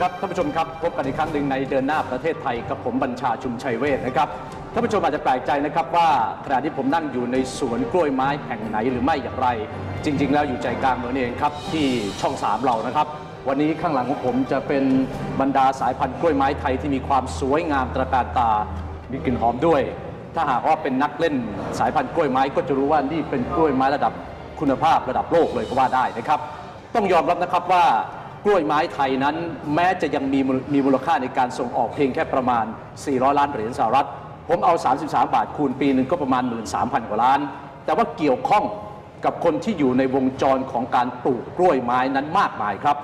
ครับท่านผู้ชมครับพบกันอีกครั้งหนึ่งในเดินหน้าประเทศไทยกับผมบัญชาชุมชัยเวทนะครับท่านผู้ชมอาจจะแปลกใจนะครับว่าขณะที่ผมนั่งอยู่ในสวนกล้วยไม้แห่งไหนหรือไม่อย่างไร จริง ๆ แล้วอยู่ใจกลางเมืองนี่เองครับที่ช่องสามเรานะครับ วันนี้ข้างหลังของผมจะเป็นบรรดาสายพันธุ์กล้วยไม้ไทยที่มีความสวยงามตระการตา มีกลิ่นหอมด้วย ถ้าหากว่าเป็นนักเล่นสายพันธุ์กล้วยไม้ก็จะรู้ว่านี่เป็นกล้วยไม้ระดับคุณภาพระดับโลกเลยก็ว่าได้นะครับ ต้องยอมรับนะครับว่า กล้วยไม้ไทยนั้น แม้จะยังมีมีมูลค่าในการส่งออกเพียงแค่ประมาณ 400 ล้านเหรียญสหรัฐ ผมเอา 33 บาทคูณปีหนึ่งก็ประมาณ 13,000 กว่าล้าน แต่ว่าเกี่ยวข้องกับคนที่อยู่ในวงจรของการปลูกกล้วยไม้นั้นมากมายครับ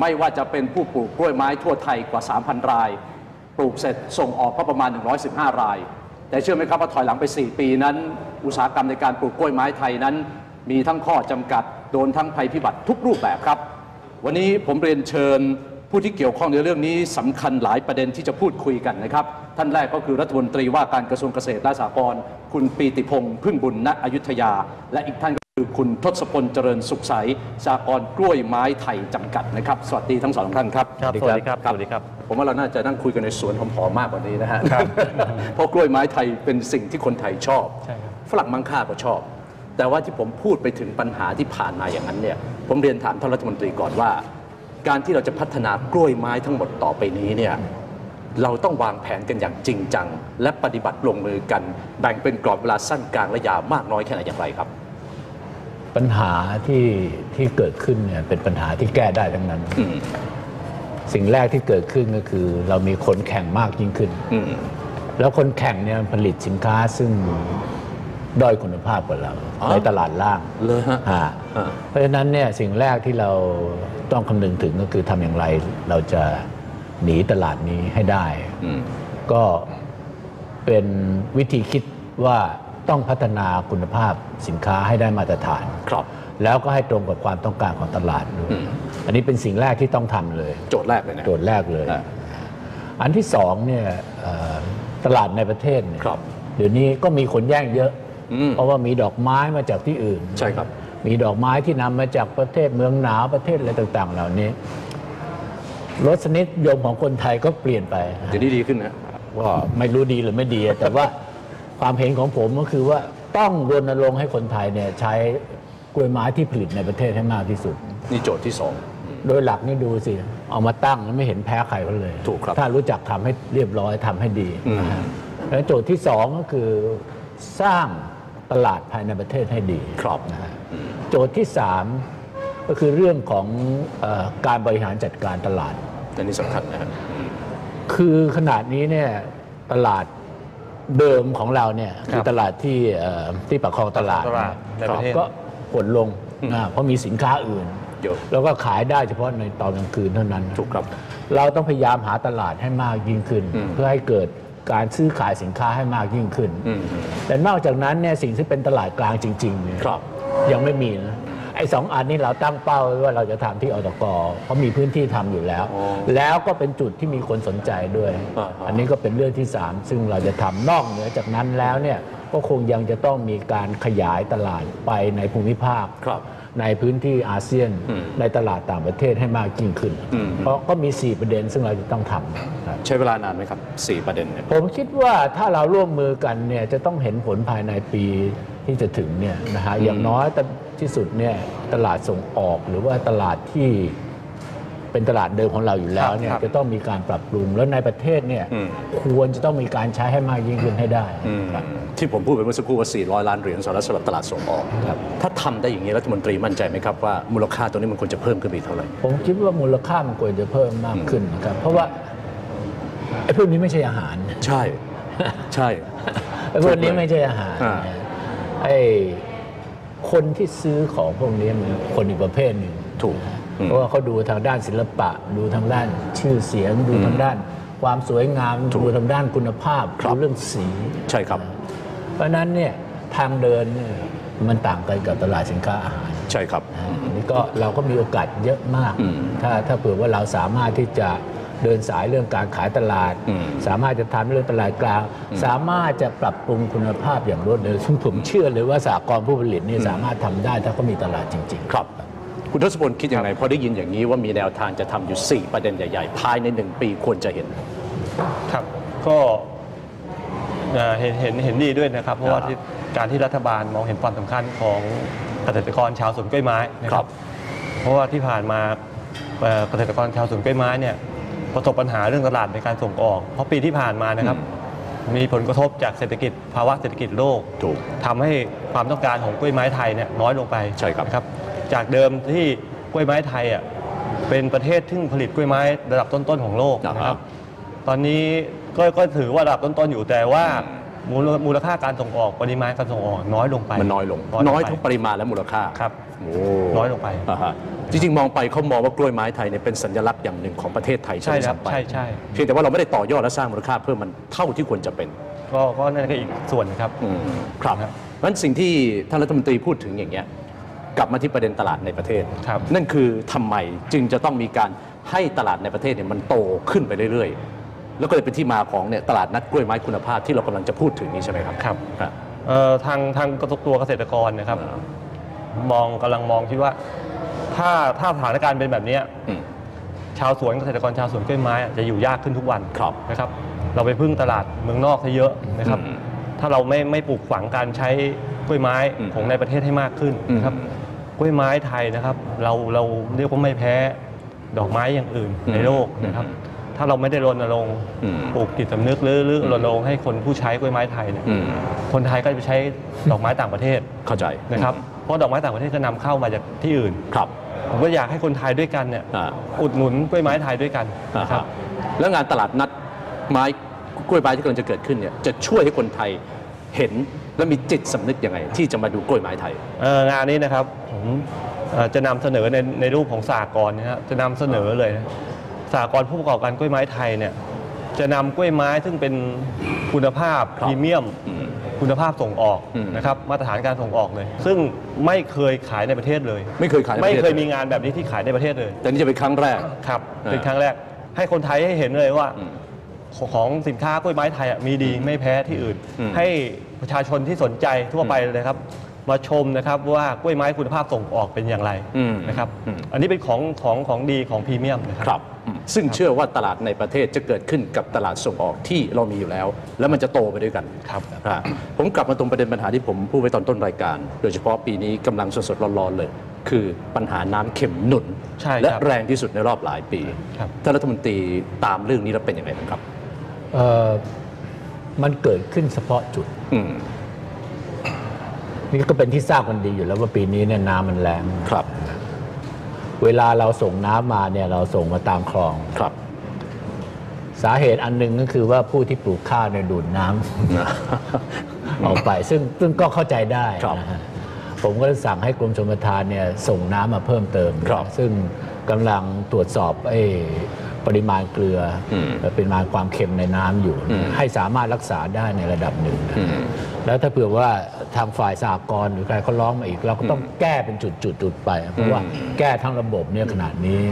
ไม่ว่าจะเป็นผู้ปลูกกล้วยไม้ทั่วไทยกว่า 3,000 ราย ปลูกเสร็จส่งออกก็ประมาณ 115 ราย แต่เชื่อไหมครับว่าถอยหลังไป 4 ปีนั้น อุตสาหกรรมในการปลูกกล้วยไม้ไทยนั้น มีทั้งข้อจำกัดโดนทั้งภัยพิบัติทุกรูปแบบครับ วันนี้ผมเรียนเชิญผู้ที่เกี่ยวข้องในเรื่องนี้สำคัญหลายประเด็นที่จะพูดคุยกันนะครับ ท่านแรกก็คือรัฐมนตรีว่าการกระทรวงเกษตรและสหกรณ์คุณปีติพงษ์พึ่งบุญณอยุธยา และอีกท่านก็คือคุณทศพลเจริญสุขใสสหกรณ์กล้วยไม้ไทยจำกัดนะครับ สวัสดีทั้งสองท่านครับครับสวัสดีครับสวัสดีครับ ผมว่าเราน่าจะนั่งคุยกันในสวนหอมๆมากกว่านี้นะฮะเพราะกล้วยไม้ไทยเป็นสิ่งที่คนไทยชอบใช่ครับฝรั่งมังค่าก็ชอบ แต่ว่าที่ผมพูดไปถึงปัญหาที่ผ่านมาอย่างนั้นเนี่ยผมเรียนถามท่านรัฐมนตรีก่อนว่า การที่เราจะพัฒนากล้วยไม้ทั้งหมดต่อไปนี้เนี่ยเราต้องวางแผนกันอย่างจริงจัง และปฏิบัติลงมือกัน แบ่งเป็นกรอบเวลาสั้นกลางและยาวมากน้อยแค่ไหนอย่างไรครับ ปัญหาที่ที่เกิดขึ้นเนี่ยเป็นปัญหาที่แก้ได้ทั้งนั้นอืมสิ่งแรกที่เกิดขึ้นก็คือ เรามีคนแข่งมากยิ่งขึ้นอืมแล้วคนแข่งเนี่ยผลิตสินค้าซึ่ง ด้อยคุณภาพกว่าเราอ๋อในตลาดล่างเลยฮะอ่าอ่าเพราะฉะนั้นเนี่ยสิ่งแรกที่เราต้องคำนึงถึงก็คือทำอย่างไรเราจะหนีตลาดนี้ให้ได้อืมก็เป็นวิธีคิดว่าต้องพัฒนาคุณภาพสินค้าให้ได้มาตรฐานครับแล้วก็ให้ตรงกับความต้องการของตลาดด้วยอืมอันนี้เป็นสิ่งแรกที่ต้องทำเลย โจทย์แรกเลยนะโจทย์แรกเลยอ่าอันที่สองเนี่ยเอ่อตลาดในประเทศเนี่ยครับเดี๋ยวนี้ก็มีคนแย่งเยอะอืม เพราะว่ามีดอกไม้มาจากที่อื่น ใช่ครับ มีดอกไม้ที่นำมาจากประเทศเมืองหนาวประเทศอะไรต่างๆ เหล่านี้รสนิยมของคนไทยก็เปลี่ยนไปเดี๋ยวนี้ดีขึ้นนะว่าไม่รู้ดีหรือไม่ดี แต่ว่าความเห็นของผมก็คือว่าต้องรณรงค์ให้คนไทยเนี่ยใช้กล้วยไม้ที่ผลิตในประเทศให้มากที่สุด นี่โจทย์ที่สองโดยหลักนี่ดูสิ เอามาตั้งแล้วไม่เห็นแพ้ใครเขาเลย ถูกครับ ถ้ารู้จักทำให้เรียบร้อยทำให้ดีอืมนะฮะแล้วโจทย์ที่สองก็คือสร้าง ตลาดภายในประเทศให้ดีครับนะฮะโจทย์ที่สามก็คือเรื่องของเออการบริหารจัดการตลาดอันนี้สำคัญนะฮะคือขนาดนี้เนี่ยตลาดเดิมของเราเนี่ยคือตลาดที่เอ่อที่ประคองตลาดตลาดในประเทศก็หดลงอ่าเพราะมีสินค้าอื่นเยอะแล้วก็ขายได้เฉพาะในตอนกลางคืนเท่านั้นถูกครับ เราต้องพยายามหาตลาดให้มากยิ่งขึ้นอืมเพื่อให้เกิด การซื้อขายสินค้าให้มากยิ่งขึ้นอืมแต่นอกจากนั้นเนี่ยสิ่งที่เป็นตลาดกลางจริงๆเนี่ยครับยังไม่มีนะ ไอ้สองอันนี้เราตั้งเป้าไว้ว่าเราจะทำที่อตกเพราะมีพื้นที่ทำอยู่แล้ว อ๋อแล้วก็เป็นจุดที่มีคนสนใจด้วย อ่าฮะ อันนี้ก็เป็นเรื่องที่ 3 ซึ่งเราจะทำนอกเหนือจากนั้นแล้วเนี่ยก็คงยังจะต้องมีการขยายตลาดไปในภูมิภาค ครับ ในพื้นที่อาเซียนอืมในตลาดต่างประเทศให้มากยิ่งขึ้น อืม เพราะก็มี 4 ประเด็นซึ่งเราจะต้องทำครับใช้เวลานานไหมครับสี่ประเด็นเนี่ย ผมคิดว่าถ้าเราร่วมมือกันเนี่ยจะต้องเห็นผลภายในปีที่จะถึงเนี่ยนะฮะอืมอย่างน้อยแต่ ที่สุดเนี่ยตลาดส่งออกหรือว่าตลาดที่เป็นตลาดเดิมของเราอยู่แล้วเนี่ยครับจะต้องมีการปรับปรุงแล้วในประเทศเนี่ยอืม ควรจะต้องมีการใช้ให้มากยิ่งขึ้นให้ได้อืมครับ ที่ผมพูดไปเมื่อสักครู่ว่า 400 ล้านเหรียญสหรัฐสำหรับตลาดส่งออก ครับ ถ้าทำได้อย่างนี้รัฐมนตรีมั่นใจไหมครับว่ามูลค่าตัวนี้มันควรจะเพิ่มขึ้นไปอีกเท่าไหร่ ผมคิดว่ามูลค่ามันควรจะเพิ่มมากขึ้นนะครับ เพราะว่าไอ้พวกนี้ไม่ใช่อาหาร ใช่ ใช่ ไอ้พวกนี้ไม่ใช่อาหารอ่า ไอ้ คนที่ซื้อของพวกนี้มันคนอีกประเภทหนึ่งถูกอืมเพราะว่าเขาดูทางด้านศิลปะ ดูทางด้านชื่อเสียง ดูทางด้าน ความสวยงามถูกดูทางด้านคุณภาพครับดูเรื่องสีใช่ครับ เพราะฉะนั้นเนี่ยทางเดินเนี่ยมันต่างกันกับตลาดสินค้าอาหารใช่ครับอันนี้ก็เราก็มีโอกาสเยอะมากอืมถ้าถ้าเผื่อว่าเราสามารถที่จะ เดินสายเรื่องการขายตลาดอืมสามารถจะทำเรื่องตลาดกลาง สามารถจะปรับปรุงคุณภาพอย่างรวดเร็วซึ่งผมเชื่อเลยว่าสากลผู้ผลิตนี่สามารถทำได้ถ้าเขามีตลาดจริง ๆ ครับคคุณทศพลคิดยังไงพอได้ยินอย่างนี้ว่ามีแนวทางจะทำอยู่ 4 ประเด็นใหญ่ ๆ ภายในหนึ่งปีควรจะเห็น ครับก็เอ่อเห็นเห็นเห็นดีด้วยนะครับ เพราะว่าอ่าที่การที่รัฐบาลมองเห็นความสำคัญของเกษตรกรชาวสวนกล้วยไม้นะคครัรับบเพราะว่าที่ผ่านมาเอ่อเกษตรกรชาวสวนกล้วยไม้เนี่ย ประสบปัญหาเรื่องตลาดในการส่งออก เพราะปีที่ผ่านมานะครับ มีผลกระทบจากเศรษฐกิจภาวะเศรษฐกิจโลกถูกทำให้ความต้องการของกล้วยไม้ไทยเนี่ยน้อยลงไปใช่ครับ นะครับ จากเดิมที่กล้วยไม้ไทยอะเป็นประเทศที่ผลิตกล้วยไม้ระดับต้นๆของโลกนะครับตอนนี้ก็ก็ถือว่าระดับต้นๆอยู่แต่ว่ามูลมูลค่าการส่งออกปริมาณการส่งออกน้อยลงไปมันน้อยลง น้อยทั้งปริมาณและมูลค่าครับ โอ้น้อยลงไปาฮะ จริงๆ มองไปเขามองว่ากล้วยไม้ไทยเนี่ยเป็นสัญลักษณ์อย่างหนึ่งของประเทศไทยใช่ไหมครับซ้ำไปใช่ใช่เพียงแต่ว่าเราไม่ได้ต่อยอดและสร้างมูลค่าเพิ่มมันเท่าที่ควรจะเป็นก็ก็นั่นก็อีกส่วนนะครับ อืมครับครับเพราะฉะนั้นสิ่งที่ท่านรัฐมนตรีพูดถึงอย่างเงี้ยกลับมาที่ประเด็นตลาดในประเทศ ครับ นั่นคือทำไมจึงจะต้องมีการให้ตลาดในประเทศเนี่ยมันโตขึ้นไปเรื่อยๆ แล้วก็เลยเป็นที่มาของเนี่ยตลาดนัดกล้วยไม้คุณภาพที่เรากำลังจะพูดถึงนี้ใช่ไหมครับครับ ครับ เอ่อทางทางตัวเกษตรกรนะครับ มองกำลังมองคิดว่า ถ้าถ้าสถานการณ์เป็นแบบเนี้ยอืม ชาวสวนเกษตรกรชาวสวนกล้วยไม้อะจะอยู่ยากขึ้นทุกวันครับนะครับ เราไปพึ่งตลาดเมืองนอกซะเยอะนะครับ อืมถ้าเราไม่ไม่ปลูกฝังการใช้กล้วยไม้อืมของในประเทศให้มากขึ้นนะครับอืมกล้วยไม้ไทยนะครับ เราเราเรียกว่าไม่แพ้ดอกไม้อย่างอื่นอืมในโลกนะครับ ถ้าเราไม่ได้รณรงค์อืม ปลูกจิตสำนึกหรือหรือรณรงค์ให้คนผู้ใช้กล้วยไม้ไทยเนี่ยอืมคนไทยก็จะไปใช้ดอกไม้ต่างประเทศเข้าใจนะครับ เพราะดอกไม้ต่างประเทศก็นำเข้ามาจากที่อื่น ครับ ผมก็อยากให้คนไทยด้วยกันเนี่ยอ่า อุดหนุนกล้วยไม้ไทยด้วยกันอ่านะครับฮะแล้วงานตลาดนัดไม้กล้วยไม้ที่กำลังจะเกิดขึ้นเนี่ยจะช่วยให้คนไทยเห็นและมีจิตสำนึกยังไง ที่จะมาดูกล้วยไม้ไทย เอ่องานนี้นะครับผมเอ่อจะนำเสนอในในรูปของสากลนะครับจะนำเสนอเลยนะสากลผู้ประกอบการกล้วยไม้ไทยเนี่ยจะนำกล้วยไม้ซึ่งเป็นคุณภาพครับพรีเมียมอืม คุณภาพส่งออกอืมนะครับมาตรฐานการส่งออกเลย ซึ่งไม่เคยขายในประเทศเลย ไม่เคยขายในปไม่ระเทศเคยมีงานแบบนี้ที่ขายในประเทศเลย แต่นี่จะเป็นครั้งแรกครับอ่าเป็นครั้งแรก ให้คนไทยให้เห็นเลยว่าอืมของสินค้ากล้วยไม้ไทยอะมีดีไม่แพ้ที่อื่นอืมให้ประชาชนที่สนใจทั่วไปเลยครับ มาชมนะครับว่ากล้วยไม้คุณภาพส่งออกเป็นอย่างไรอืมนะครับอืมอันนี้เป็นของของของดีของพรีเมียมนะคครัรับอืม ซึ่งเชื่อว่าตลาดในประเทศจะเกิดขึ้นกับตลาดส่งออกที่เรามีอยู่แล้ว แล้วมันจะโตไปด้วยกันครับครับผมกลับมาตรงประเด็นปัญหาที่ผมพูดไว้ตอนต้นรายการ โดยเฉพาะปีนี้กำลังสดๆร้อนๆเลย คือปัญหาน้ำเข็มหนุนใช่ครับและแรงที่สุดในรอบหลายปีครับท่านรัฐมนตรีตามเรื่องนี้แล้วเป็นยังไงบ้างครับเอ่อมันเกิดขึ้นเฉพาะจุดอืมนี่ก็เป็นที่ทราบกันดีอยู่แล้วว่าปีนี้เนี่ยน้ำมันแรงครับ เวลาเราส่งน้ำมาเนี่ยเราส่งมาตามคลองครับ สาเหตุอันหนึ่งก็คือว่าผู้ที่ปลูกข้าวเนี่ยดูดน้ำออกไป ซึ่งซึ่งก็เข้าใจได้ครับนะฮะผมก็เลยสั่งให้กรมชลประทานเนี่ยส่งน้ำมาเพิ่มเติมครับซึ่งกำลังตรวจสอบไอ้ ปริมาณเกลืออมและปริมาณความเค็มในน้ำอยู่อืมให้สามารถรักษาได้ในระดับหนึ่งนะอืมแล้วถ้าเผื่อว่าทางฝ่ายสหกรณ์หรือใครเขาร้องมาอีก เราก็ต้องแก้เป็นจุดๆๆไป เพราะว่าแก้ทั้งระบบเนี่ยขนาดนี้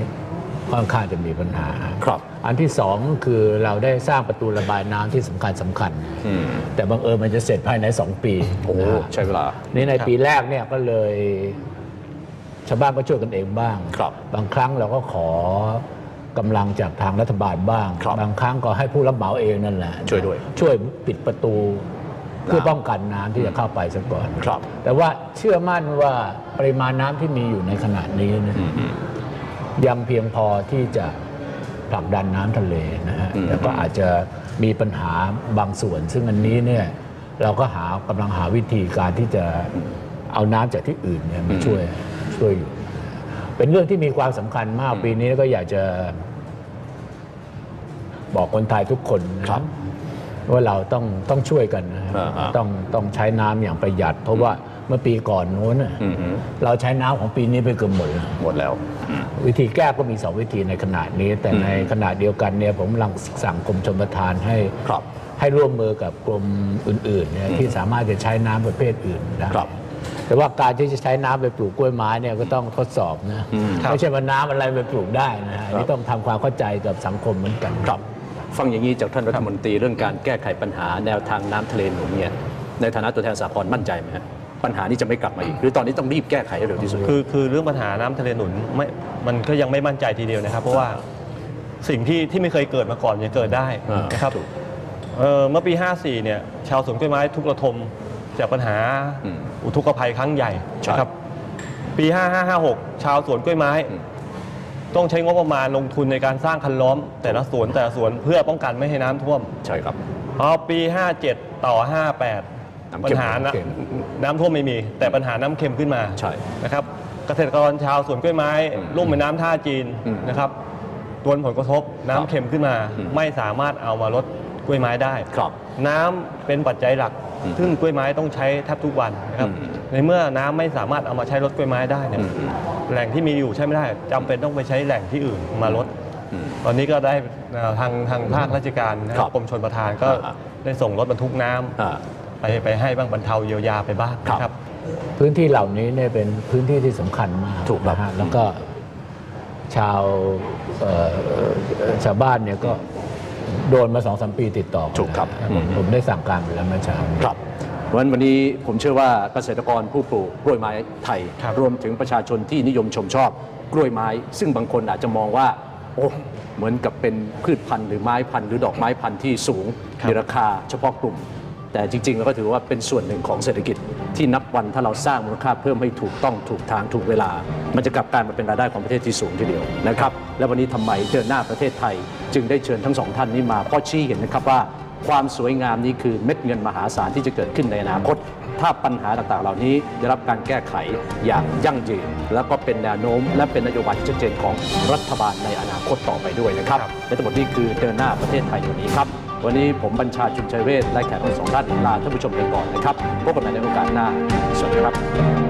ค่อนข้างจะมีปัญหาครับ อันที่สองก็คือเราได้สร้างประตูระบายน้ำที่สำคัญสำคัญอืมแต่บังเอิญมันจะเสร็จภายใน 2 ปีโอ้นะฮะใช้เวลา นี่ในปีแรกเนี่ยก็เลย ชาวบ้านก็ช่วยกันเองบ้าง ครับ บางครั้งเราก็ขอ กำลังจากทางรัฐบาลบ้างครับบางครั้งก็ให้ผู้รับเหมาเองนั่นแหละ ช่วยด้วย ช่วยปิดประตูเพื่อป้องกันน้ำที่จะเข้าไปซะก่อนครับ แต่ว่าเชื่อมั่นว่าปริมาณน้ำที่มีอยู่ในขณะนี้เนยอืมอืมยังเพียงพอที่จะผลักดันน้ำทะเลนะฮะอืมแต่ก็อาจจะมีปัญหาบางส่วน ซึ่งอันนี้เนี่ยเราก็หากำลังหาวิธีการที่จะเอาน้ำจากที่อื่นเนี่ยมาช่วยช่วยอยู่ เป็นเรื่องที่มีความสำคัญมากปีนี้ก็อยากจะบอกคนไทยทุกคนนะครับ ว่าเราต้องต้องช่วยกันนะฮะอ่าฮะต้องต้องใช้น้ำอย่างประหยัด เพราะว่าเมื่อปีก่อนโน้นน่ะอืมอืมเราใช้น้ำของปีนี้ไปเกือบหมดแล้วหมดแล้ว วิธีแก้ก็มีสองวิธีในขณะนี้ แต่ในขณะเดียวกันเนี่ยผมกำลังสั่งกรมชลประทานให้ครับให้ร่วมมือกับกรมอื่นๆเนี่ยที่สามารถจะใช้น้ำประเภทอื่นได้ครับ แต่ว่าการที่จะใช้น้ำไปปลูกกล้วยไม้เนี่ยก็ต้องทดสอบนะอืมไม่ใช่ว่าน้ำอะไรไปปลูกได้นะฮะอันครันี่บต้องทำความเข้าใจกับสังคมเหมือนกันครับฟังอย่างนี้จากท่านรัฐมนตรีเรื่องการแก้ไขปัญหาแนวทางน้ำทะเลหนุนเนี่ยในฐานะตัวแทนสากลมั่นใจไหมฮะปัญหานี้จะไม่กลับมาอีกหรือตอนนี้ต้องรีบแก้ไขให้เร็วที่สุดคือคือเรื่องปัญหาน้ำทะเลหนุนไม่มันก็ยังไม่มั่นใจทีเดียวนะครับ เพราะว่าสิ่งที่ที่ไม่เคยเกิดมาก่อนจะเกิดได้อ่านนะครับถูกเอ่อเมื่อปี 54 เนี่ยชาวสวนกล้วยไม้ทุกระทม จากปัญหาอืมอุทกภัยครั้งใหญ่ใช่ นะครับ ปี 5556 ชาวสวนกล้วยไม้อืมต้องใช้งบประมาณลงทุนในการสร้างคันล้อม แต่ละสวนแต่ละสวนเพื่อป้องกันไม่ให้น้ำท่วม ใช่ครับ พอปี 57 ต่อ 58 น้ำปัเค็ญมหาน้น้ำเค็มำน้ำท่วมไม่มี แต่ปัญหาน้ำเค็มขึ้นมาใช่นะครับ เกษตรกรชาวสวนกล้วยไม้อืมลุ่มแม่น้ำท่าจีนอืมนะครับโดนผลกระทบน้ำเค็มขึ้นมา อืม ไม่สามารถเอามาลดกล้วยไม้ได้ ครับ น้ำเป็นปัจจัยหลักอืม ซึ่งกล้วยไม้ต้องใช้แทบทุกวันนะครับอืมในเมื่อน้ำไม่สามารถเอามาใช้ลดกล้วยไม้ได้เนี่ยอืมอืมแหล่งที่มีอยู่ใช้ไม่ได้จำเป็นต้องไปใช้แหล่งที่อื่นมาลดอืมตอนนี้ก็ได้เอ่อทางทางภาคราชการนะคครัรับบกรมชนประทานก็อ่าได้ส่งรถบรรทุกน้ำอ่าไปไปให้บ้างบรรเทาเยียวยาไปบ้างครับนะครับ พื้นที่เหล่านี้เนี่ยเป็นพื้นที่ที่สำคัญมากถูกครับนะฮะแล้วก็ชาวเอ่อเอ่อชาวบ้านเนี่ยก็ โดนมาสองสามปีติดต่อกันถูกครับนะอืม ผมได้สั่งการไปแล้วเมื่อเช้า ครับเพราะฉะนั้นวันนี้ผมเชื่อว่าเกษตรกรผู้ปลูกกล้วยไม้ไทย ครับ รวมถึงประชาชนที่นิยมชมชอบกล้วยไม้ ซึ่งบางคนอาจจะมองว่า โอ้เหมือนกับเป็นพืชพันธุ์หรือไม้พันธุ์หรือดอกไม้พันธุ์ที่สูงครับมีราคาเฉพาะกลุ่ม แต่จริงๆเราก็ถือว่าเป็นส่วนหนึ่งของเศรษฐกิจที่นับวันถ้าเราสร้างมูลค่าเพิ่มให้ถูกต้องถูกทางถูกเวลา มันจะกลับกลายมาเป็นรายได้ของประเทศที่สูงทีเดียวนะครับและวันนี้ทำไมเดินหน้าประเทศไทย จึงได้เชิญทั้งสองท่านนี้มาเพราะชี้เห็นนะครับว่าความสวยงามนี้คือเม็ดเงินมหาศาลที่จะเกิดขึ้นในอนาคต ถ้าปัญหาต่างๆ เหล่านี้ได้รับการแก้ไขอย่างยั่งยืน แล้วก็เป็นแนวโน้ม และเป็นนโยบายที่ชัดเจนของรัฐบาลในอนาคตต่อไปด้วยนะครับครับและทั้งหมดนี้คือเดินหน้าประเทศไทยวันนี้ครับ วันนี้ผมบัญชาชุนชัยเวชและแขกทั้งสองท่านลาท่านผู้ชมไปก่อนนะครับพบกันใหม่ในโอกาสหน้าสวัสดีครับ